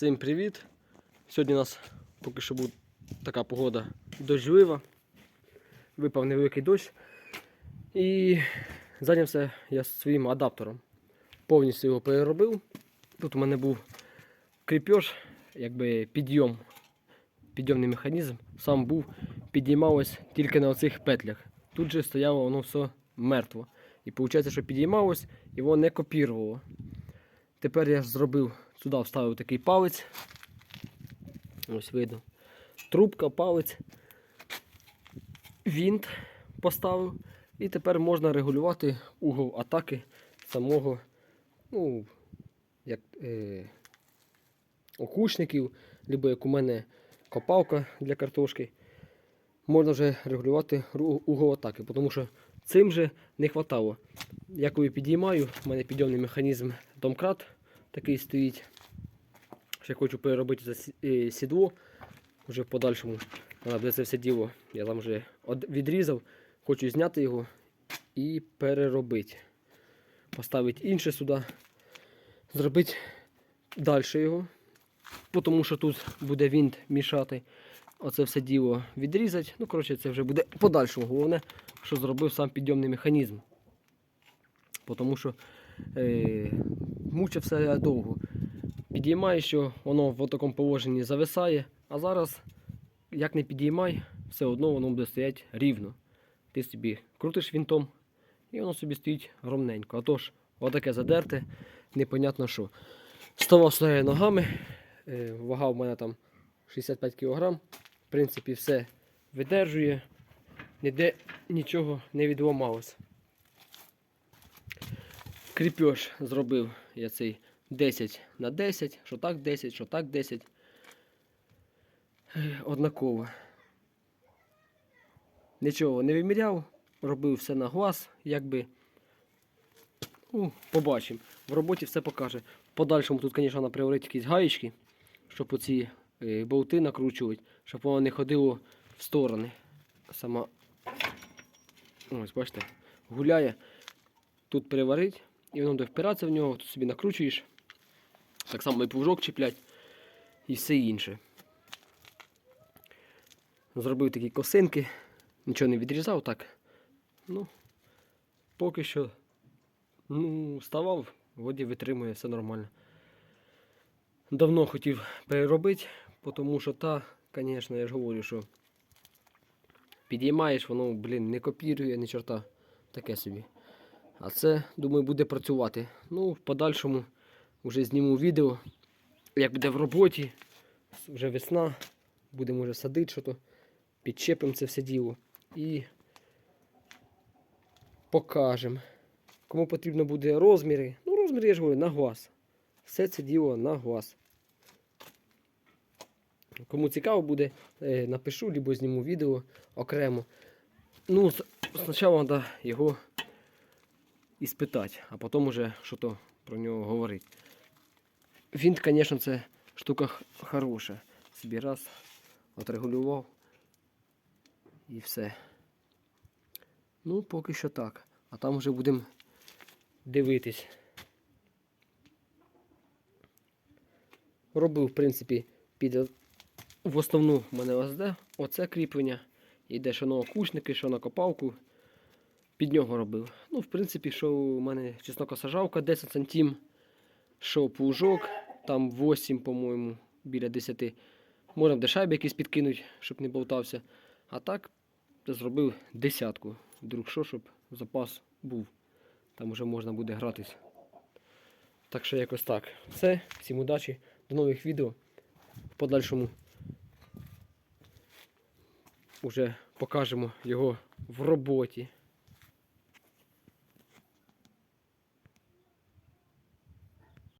Всім привіт! Сьогодні у нас поки що буде така погода дощлива. Випав невеликий дощ. І зайнявся я своїм адаптером. Повністю його переробив. Тут у мене був кріпеж, якби підйом, підйомний механізм. Сам був, підіймалось тільки на оцих петлях. Тут же стояло воно все мертво. І виходить, що підіймалось і воно не копірувало. Тепер я зробив, сюди вставив такий палець. Ось видно. Трубка, палець, вінт поставив. І тепер можна регулювати угол атаки самого, ну, як е, окушників, або як у мене копалка для картошки. Можна вже регулювати угол атаки, тому що цим же не вистачало. Я підіймаю, в мене підйомний механізм домкрат такий стоїть. Ще хочу переробити за е, сідло вже в подальшому. Буде це все діло. Я там вже відрізав, хочу зняти його і переробити. Поставити інше сюди, зробити далі його. Тому що тут буде вінт мішати. Оце все діло відрізати. Ну, коротше, це вже буде подальшому. Головне, що зробив сам підйомний механізм. Тому що е, мучився я довго. Підіймаєш, що воно в такому положенні зависає, а зараз, як не підіймай, все одно воно буде стояти рівно. Ти собі крутиш вінтом, і воно собі стоїть ровненько. А то ж, отаке задерте, непонятно що. Ставав своєю ногами, е, вага в мене там 65 кг. В принципі, все видержує, ніде нічого не відламалось. Кріпеж зробив я цей 10 на 10, що так 10, що так 10. Е, Однаково. Нічого не виміряв, робив все на глаз, якби. Ну, побачимо. В роботі все покаже. В подальшому тут, звісно, приварити якісь гаєчки, щоб оці е, болти накручувати, щоб воно не ходило в сторони. Сама. Ось, бачите, гуляє. Тут приварить, і воно буде впиратися в нього, тут собі накручуєш. Так само і плужок чіплять і все інше. Зробив такі косинки, нічого не відрізав так. Ну, поки що ну, ставав, воді витримує, все нормально. Давно хотів переробити, тому що та, звісно, я ж говорю, що підіймаєш, воно, блін, не копірує, ні чорта. Таке собі. А це, думаю, буде працювати. Ну, в подальшому вже зніму відео, як буде в роботі. Вже весна, будемо вже садити щось, підчепимо це все діло і покажемо. Кому потрібно буде розміри, ну розміри я ж говорю, на глаз. Все це діло на глаз. Кому цікаво буде, е, напишу, або зніму відео окремо. Ну, спочатку треба його іспитати, а потім уже що то про нього говорити. Вінт, звісно, це штука хороша. Собі раз отрегулював і все. Ну, поки що так. А там вже будемо дивитись. Робив, в принципі, під в основну в мене ОСД. Оце кріплення. Йде що на окушники, що на копалку. Під нього робив. Ну, в принципі, що у мене чеснокосажавка 10 сантим, що плужок, там 8, по-моєму, біля 10. Можна де шайби якісь підкинуть, щоб не болтався. А так зробив десятку. Вдруг що, щоб запас був. Там вже можна буде гратись. Так що якось так. Все, всім удачі, до нових відео. В подальшому вже покажемо його в роботі.